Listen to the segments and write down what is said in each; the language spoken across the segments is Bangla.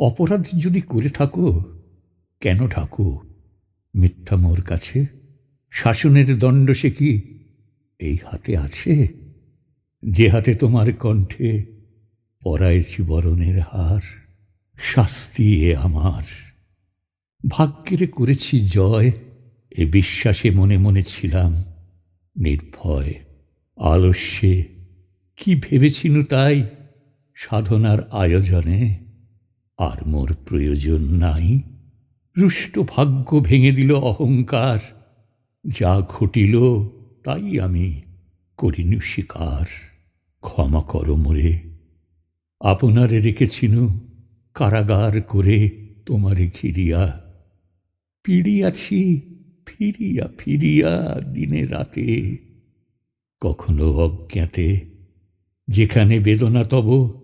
অপরাধ যদি করে থাকো, কেন ঢাকো? মিথ্যা মোর কাছে? শাসনের দণ্ড সে কি এই হাতে আছে? যে হাতে তোমার কণ্ঠে পরাইছি বরণের হার, শাস্তি এ আমার। ভাগ্যের করেছি জয়, এ বিশ্বাসে মনে মনে ছিলাম নির্ভয়। আলস্যে কি ভেবেছিনু তাই সাধনার আয়োজনে? আর মোর প্রয়োজন নাই। রুষ্ট ভাগ্য ভেঙে দিল অহংকার। যা ঘটিল, তাই আমি করিনু স্বীকার ক্ষমা কর মোরে। আপনারে রেখেছিনু কারাগার করে তোমারে ঘিরিয়া। পিড়িয়াছি, ফিরিয়া ফিরিয়া দিনে রাতে। কখনো অজ্ঞাতে, যেখানে বেদনা তব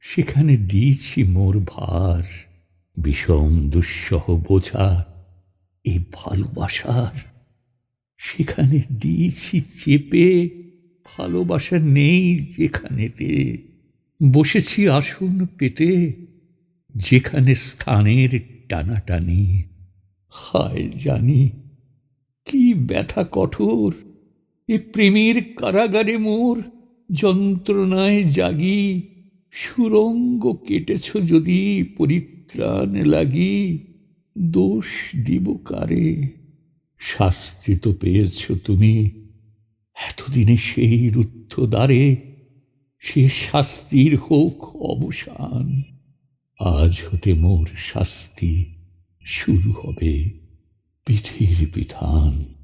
সেখানে দিয়েছি মোর ভার, বিষম, দুঃসহ বোঝা এই ভালোবাসার। সেখানে দিয়েছি চেপে, ভালোবাসা নেই যেখানেতে। বসেছি আসন পেতে, যেখানে স্থানের টানাটানি। হায় জানি, কি ব্যথা কঠোর, এ প্রেমের কারাগারে মোর যন্ত্রণায় জাগি। সুরঙ্গ কেটেছ যদি পরিত্রাণ লাগি, দোষ দিব কারে? শাস্তি তো পেয়েছ তুমি। এতদিনে সেই রুদ্ধ দ্বারে সে শাস্তির হোক অবসান। আজ হতে মোর শাস্তি শুরু হবে বিধির বিধান।